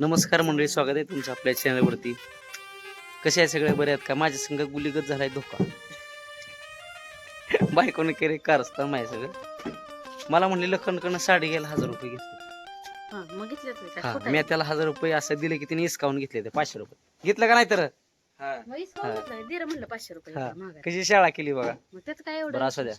नमस्कार मंडळी स्वागत आहे तुमचं आपल्या चॅनलवरती कसे आहे सगळे? बरे आहेत का? माझ्या संघ गुलीगत झालाय धोका. बायकोने केले कारस्थान माहिती सगळं मला म्हणले लखनकडनं साडी घ्यायला हजार रुपये घेतले. हा, होतं मी. त्याला हजार रुपये असं दिले की तिने इसकावून घेतले ते पाचशे रुपये. घेतलं का नाही तर? हा. पाचशे रुपये हा. कशी शाळा केली बघा. मग त्याचं काय एवढं? बरं असू द्या.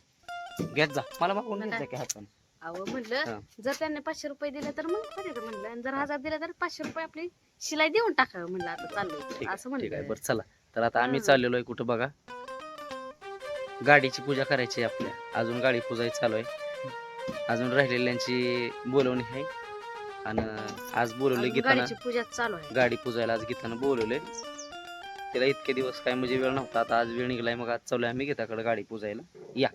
घेत जा. मला मागून. जा की हाताने. अहो हा. म्हणलं जर त्यांनी पाचशे रुपये दिले तर मग बरं म्हणलं. आणि जर हजार दिले तर पाचशे रुपये आपली शिलाई देऊन टाकावं म्हणलं आता चाललोय ठीक असं आहे ठीक आहे म्हणलं बरं चला. तर आता आम्ही हा. चाललेलो आहे कुठं बघा? गाडीची पूजा करायची आहे आपल्या. अजून गाडी पूजाही चालू आहे. अजून राहिलेल्यांची बोलवणी आहे. आणि आज बोलवले अजून गीताना. गाडीची पूजा चालू आहे. गाडी पुजायला आज गीतानं बोलवले तिला इतके दिवस काय म्हणजे वेळ नव्हता. आता आज वेळ निघलाय मग आज चाललोय आम्ही गीताकडे गाडी पुजायला. या.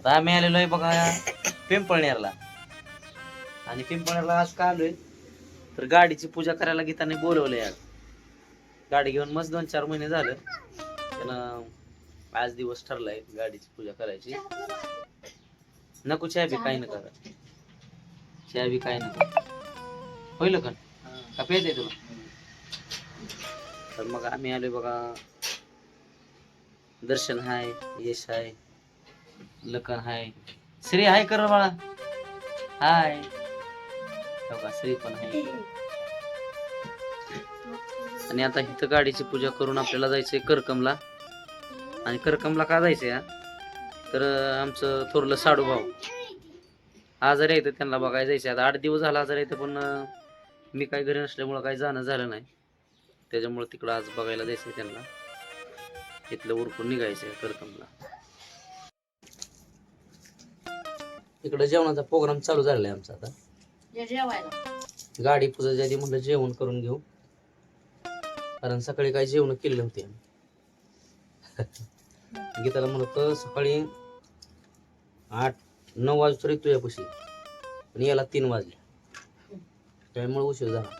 आता आम्ही आलेलो आहे बघा पिंपळनेरला. आणि पिंपळनेरला आज का आलोय तर गाडीची पूजा करायला गीताने बोलवलंय आज. गाडी घेऊन मस्त दोन चार महिने झालं. त्यानं आज दिवस ठरलाय गाडीची पूजा करायची. नको चहा बी काही नका चहा बी काही नका होईल का? का आहे तुला? तर मग आम्ही आलोय बघा. दर्शन हाय यश हाय. लखन हाय. श्री हाय कर बाळा. हाय. हो श्री पण हाय आणि आता इथं गाडीची पूजा करून आपल्याला जायचंय करकमला. आणि करकमला का जायचंय तर आमचं थोरलं साडू भाऊ. आजारी आहे तर त्यांना बघायला जायचं आता आठ दिवस झाला आजारी आहे पण मी काही घरी नसल्यामुळं काही जाणं झालं नाही. त्याच्यामुळे तिकडं आज बघायला जायचं त्यांना. इथलं उरकून निघायचं करकमला. इकडं जेवणाचा प्रोग्राम चालू झालेला आहे आमचा आता. जे जेवायला. गाडी पूजाच्या आधी म्हटलं जेवण करून घेऊ. कारण सकाळी काही जेवण केली नव्हती आम्ही. गीताला म्हणत सकाळी आठ नऊ वाजता तरी तुझ्यापाशी आणि याला तीन वाजले. त्यामुळे उशीर झाला.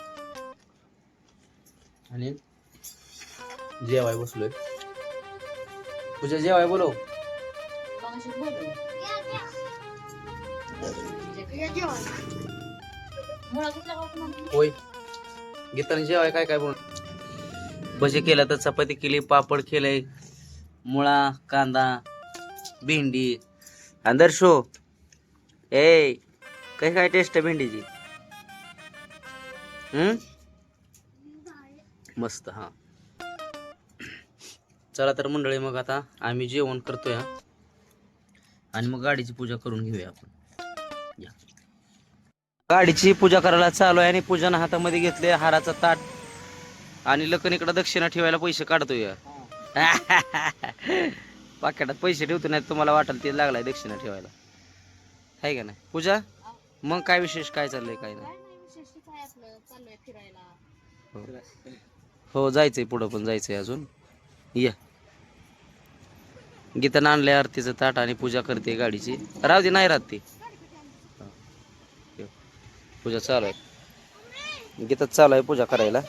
आणि जेवाय बसलोय. तुझ्या जेवाय बोलव. होय. गीताने जेवाय काय काय बोल भजी केला तर चपाती केली पापड केले मुळा कांदा भेंडी. आदर्शो ए काय काय टेस्ट आहे भेंडीची? हम्म मस्त हा. चला तर मंडळी मग आता आम्ही जेवण करतोय आणि मग गाडीची पूजा करून घेऊया आपण. गाडीची पूजा करायला चालू आहे आणि पूजानं हातामध्ये घेतले हाराचा ताट. आणि लखन इकडं दक्षिणा ठेवायला पैसे काढतोय. पाकिटात पैसे ठेवतो नाही तुम्हाला वाटेल ते लागलाय दक्षिणा ठेवायला. आहे का नाही? पूजा मग काय विशेष काय चाललंय काय नाही? काय नाही आहे हो. जायचंय पुढं पण जायचंय अजून. या. गीतानं आणलंय आरतीचं ताट आणि पूजा करते गाडीची. राहते नाही राहत पूजा चालू आहे. गीतात चालू आहे पूजा करायला.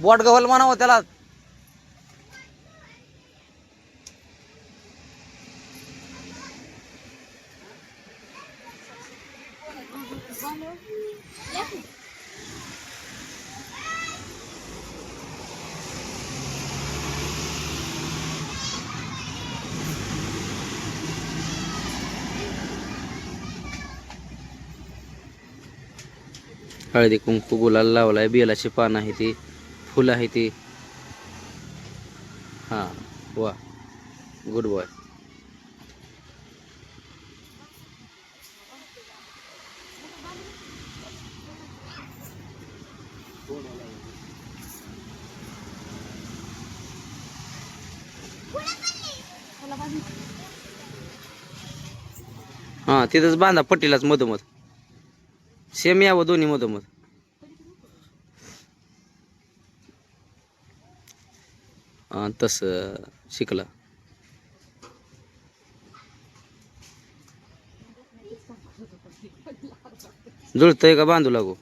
बोट म्हणावं त्याला. हळदी कुंकू गुलाल लावलाय बेलाची पानं आहे ती फुलं आहे ती. हां वा गुड बॉय हां तिथंच बांधा पट्टीलाच मधोमध. सेम यावं दोन्ही मधोमध. हां तसं शिकला. जुळतंय का बांधू लागू?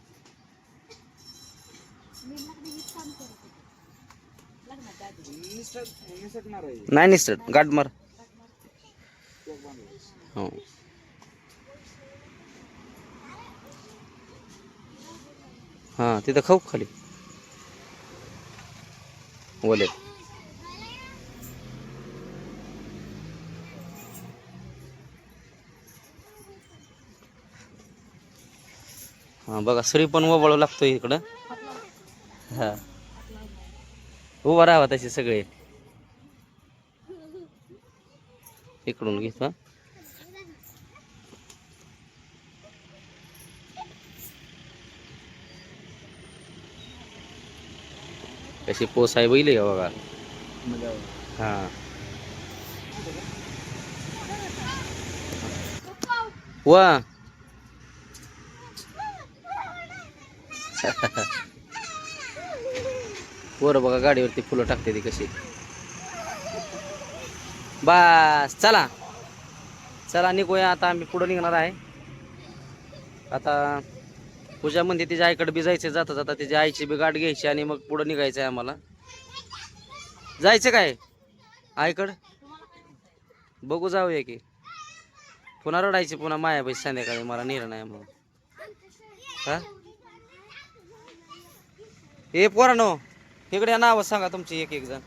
नाही निसट गाठ मार. हो. हां तिथं खाऊ खाली. ओले हां बघा सरी पण वबळू लागतो इकडं. हां. उभा राहावा तसे सगळे. इकडून घेतो कशी पोस आहे बैल आहे का बघा हा वा पोरं बघा गाडीवरती फुलं टाकते ती कशी बस चला चला निघूया आता आम्ही पुढं निघणार आहे आता पूजा म्हणते तिच्या आईकडे बी जायचं जाता जाता तिच्या आईची बी गाठ घ्यायची आणि मग पुढं निघायचं आहे आम्हाला. जायचं काय? आईकडं? बघू जाऊया की. पुन्हा रडायची पुन्हा माया पैसे संध्याकाळी मला नाही म्हणून. हा? ए पोरानो इकडे नाव सांगा तुमची एक एक जण.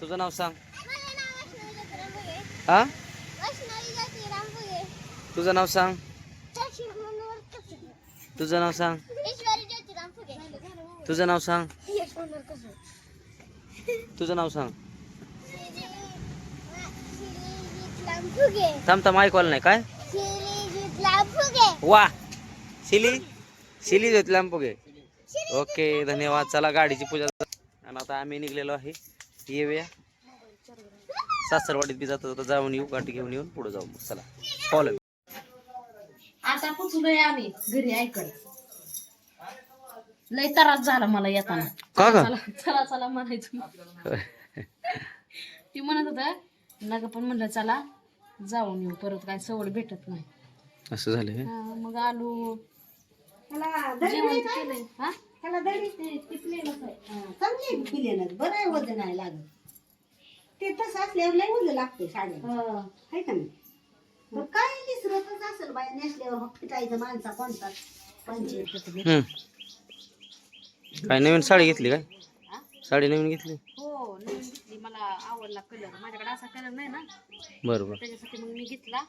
तुझं नाव सांग. हा? तुझं नाव सांग. तुझं नाव सांग. तुझं नाव सांग. तुझं नाव सांग. थांब थांब ऐकवाल नाही. काय? वा. शिली? शिली घेतला बघे ओके धन्यवाद. चला गाडीची पूजा आणि आता आम्ही निघलेलो आहे. येऊया. सासरवाडीत बी जाता जाता. जाऊन येऊ गाठी घेऊन येऊन पुढे जाऊ मग. चला. फॉलो पोचलोय आम्ही घरी ऐकड लय त्रास झाला मला येताना. का ग? चला चला चला म्हणायचं ती म्हणत होत नग पण म्हणलं चला जाऊन येऊ परत काय सवड भेटत नाही. असं झालं व्हय? हा, मग आलू. जेवण केलंय? हा? चांगली पिलेलं बरं आहे वजन आहे लागत. ते तसं असल्यावर लय वजन लागते साड्या हा. आहे का नाही? मग काय विसरतच असेल बाया नेसल्यावर मग फिटायचं माणसा कोणता? पंचायत. काय नवीन साडी घेतली काय? साडी नवीन घेतली? हो नवीन घेतली. मला आवडला कलर माझ्याकडे असा कलर नाही ना. बरोबर. त्याच्यासाठी मग मी घेतला.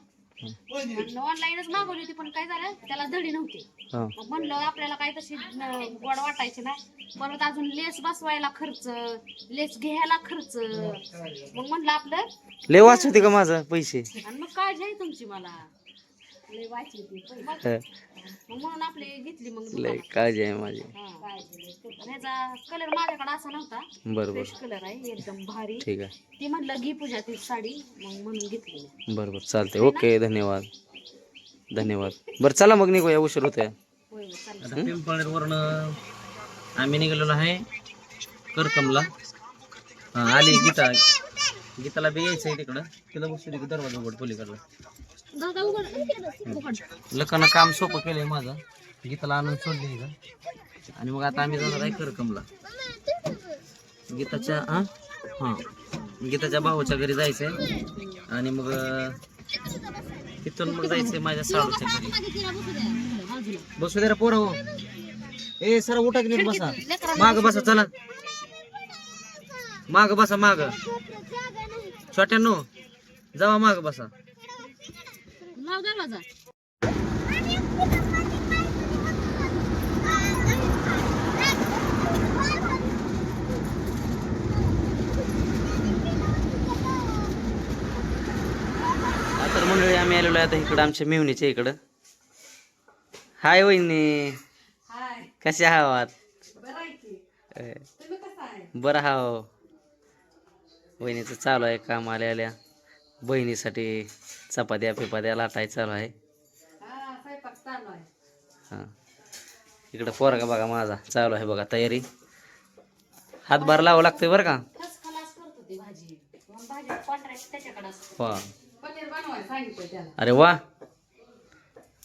ऑनलाईनच मागवली होती पण काय झालं त्याला धडी नव्हती. हा. मग म्हणलं आपल्याला काय तशी न- गोड वाटायची नाही परत अजून लेस बसवायला खर्च लेस घ्यायला खर्च. मग म्हणलं आपलं लय वाच होते का माझं पैसे? आणि मग काळजी आहे तुमची मला. लय वाचली ती पण. मग हा, मग म्हणून आपली घेतली मग लय दुकानात. काळजी आहे माझी. हा. ह्याचा कलर माझ्याकडे असा नव्हता. बरोबर. फ्रेश कलर आहे एकदम भारी. ठीक आहे. ती म्हणलं घे पूजा ती साडी. मग म्हणून घेतली मी. बरोबर चालते ओके धन्यवाद. धन्यवाद. बरं चला मग निघूया उशीर होतोय. होय होय, चालेल. पिंपळनेरवरनं आम्ही निघालेलो आहे करकमला. हा, आली गीता. गीताला बी यायचं आहे तिकडं. तिला बसू दे की दरवाजा उघड पलीकडला. लकानं काम सोपं केलंय माझं. गीताला आणून सोडले का आणि मग आता आम्ही जाणार आहे करकमला. गीताच्या हा हा. गीताच्या भावाच्या घरी जायचंय. आणि मग तिथून मग जायचंय माझ्या साडूच्या घरी. बसू दे रे पोरं हो. ए सर उठा की नीट बसा. माग बसा चला. माग बसा माग. छोट्यानो जावा माग बसा. लाव दरवाजा तर मंडळी आम्ही आलेलो आहे आता इकडं आमच्या मेवणीच्या इकडं. हाय वहिनी. कशा आहात? बरं हाव वहिनीचं चालू आहे काम आल्या आल्या. बहिणीसाठी चपात्या पिपात्या लाटाय चालू आहे. हां. इकडं पोरगा बघा माझा चालू आहे बघा तयारी. हातभार लावावं लागतोय बरं का? वा. अरे वा.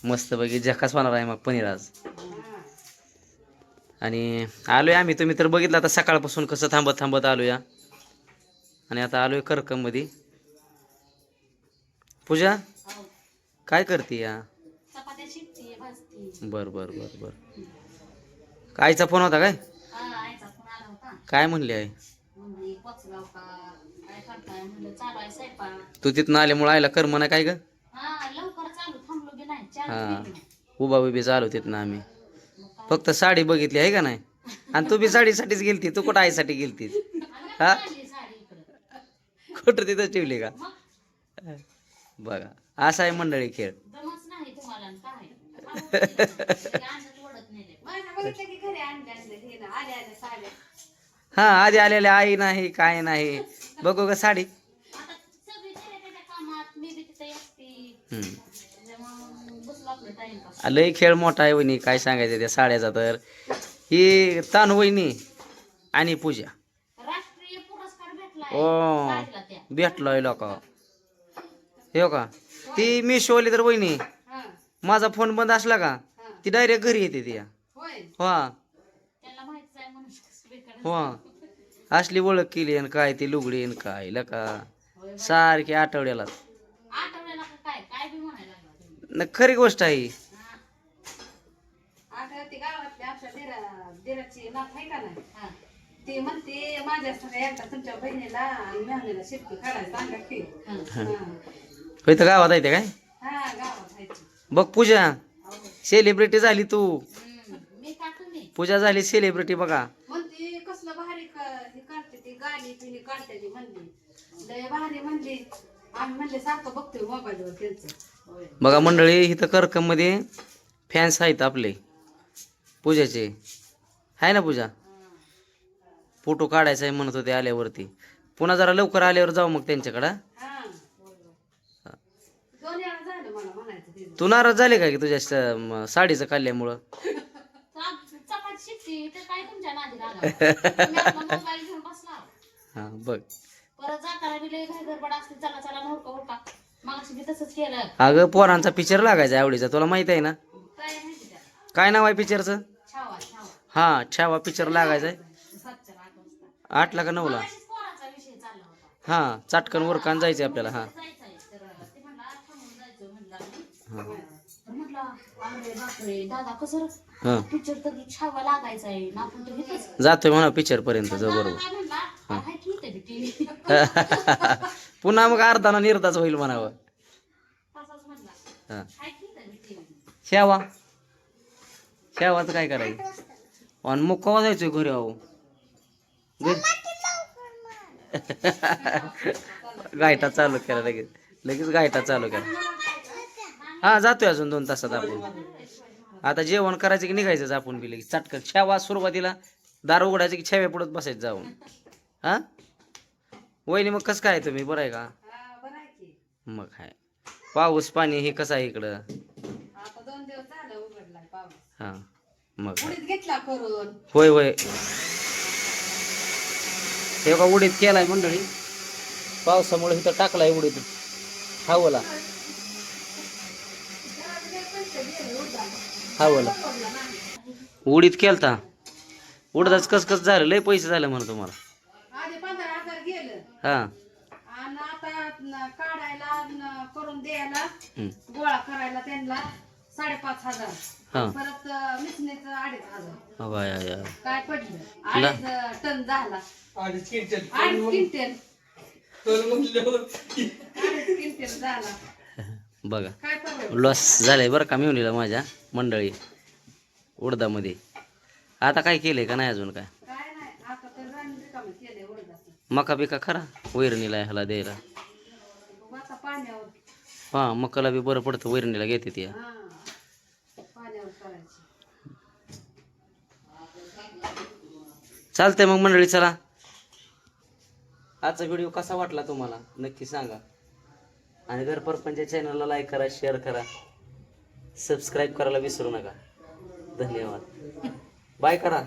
मस्त बघी झकास होणार आहे मग पनीर आज. आणि आलोय आम्ही तुम्ही तर बघितलं आता सकाळपासून कसं थांबत थांबत आलोया. आणि आता आलोय करकममध्ये पूजा? काय करते या? बर बर बर बर. आईचा फोन होता काय? हा आईचा फोन आला होता. काय म्हणली आहे तू तिथनं आल्यामुळे आईला कर म्हणा काय ग? हा लवकर चालू थांबलो बी नाही हा. चालू उभा उभी चालू तिथनं आम्ही. फक्त साडी बघितली आहे का नाही? आणि तू बी साडीसाठीच गेलती तू कुठं आईसाठी गेलतीस? हा कुठं तिथं ठेवली का? बघा. असा आहे मंडळी खेळ. दमच नाही तुम्हाला आणि काय? अंगात ओढत नेले माझ्या बघितलं की घरी आणले आणले हे ना साड्या हा आधी आलेले आई नाही काय नाही. बघू का साडी. आता सगळी त्याच्या त्याच्या कामात मी बी तिथे असते हम्म. त्यामुळं बसलो आपलं टाइमपास लय खेळ मोठा आहे वहिनी काय सांगायचं त्या साड्याचा तर. ही तान वहिनी आणि पूजा. राष्ट्रीय पुरस्कार भेटलाय. ओ साडीला त्या. भेटलोय लोक हे का ती मी शोली तर वहिनी. माझा फोन बंद असला का ती डायरेक्ट घरी येते ती. हा. हो. असली ओळख केली आणि काय ती लुगडी आणि काय बाई. सारखी आठवड्याला. का. न खरी गोष्ट आहे ती का म्हणते माझ्या तुमच्या बहिणीला आणि शेपटी काढायला सांगा की. तर गावात आहे ते काय. बघ पूजा. सेलिब्रिटी झाली तू. पूजा झाली सेलिब्रिटी बघा. बघा मंडळी इथं करकममध्ये फॅन्स आहेत आपले. पूजाचे. आहे ना पूजा? फोटो काढायचा आहे म्हणत होते आल्यावरती. पुन्हा जरा लवकर आल्यावर जाऊ मग त्यांच्याकडं हा. दोन वेळा झालं मला म्हणायचं तिचं. तू नाराज झाले का की तुझ्या स- साडीचं काढल्यामुळं चपाती शिकते ते काय तुमच्या नादी लागला मोबाईल घेऊन बसला हा बघ. परत जाताना बी लय घाई गडबड असते चला चला मी तसंच केलं अगं पोरांचा पिक्चर लागायचा आवडीचा तुला माहीत आहे ना? काय माहिती त्याला काय नाव आहे पिक्चरचं छावा छावा हा छावा पिक्चर लागायचा आहे सातच्या आठ वाजता आठला का नऊला? मगाशीच पोराचा विषय चालला होता हा चाटकन वरकान जायचं आपल्याला हा तर ते म्हणला थांबून जायचं म्हणलं आम्ही. हा. तर म्हटलं अरे बापरे दादा कसं हा. पिक्चर तर छावा लागायचा आहे ना आपण तर इथंच जातोय म्हणा पिक्चर पर्यंत जाऊ बरोबर. पुन्हा मग अर्धा ना निर्धाच होईल म्हणावं. हा. शेवा. शेवाचं काय करायचं? आणि मग कवा जायचोय घरी अहो? गायटा चालू केला लगेच. लगेच गायटा चालू केला हा जातोय अजून दोन तासात आपण. आता जेवण करायचं की निघायचं आपण बी लगेच. चटकन. छावा सुरुवातीला दार उघडायचं की छाव्या पुढत बसायचं जाऊन. हा? वहिनी मग कसं काय तुम्ही? बरं आहे का? हा, मग काय पाऊस पाणी हे कसं आहे इकडं? हा मग होय. होय हे का उडीत केलाय मंडळी. पावसामुळे इथं टाकलाय उडीत हवला हवला उडीत केलता. उडदाच कस कस झालं? लय पैसे झाले म्हणा तुम्हाला. आधी पंधरा हजार गेलं. हा. आणि आता न- काढायला न करून द्यायला हम्म. गोळा करायला त्यांना साडेपाच हजार. हा. परत मिसनीचं अडीच हजार. आय, आय. काय पडलं? ला- अडीच टन झाला. अडीच क्विंटल. अडीच क्विंटल झाला. बघा? लॉस झालाय बरं का मिळून माझ्या मंडळी उडदामध्ये. आता काय केलंय का नाही अजून काय? मका बिका खरा वैरणीला ह्याला द्यायला. हा मकाला बी बरं पडतं वैरणीला घेते ती. चालतंय मग मंडळी चला. आजचा व्हिडिओ कसा वाटला तुम्हाला? नक्की सांगा. आणि घर परपंच चॅनलला लाईक करा शेअर करा सबस्क्राईब करायला विसरू नका. धन्यवाद. बाय करा.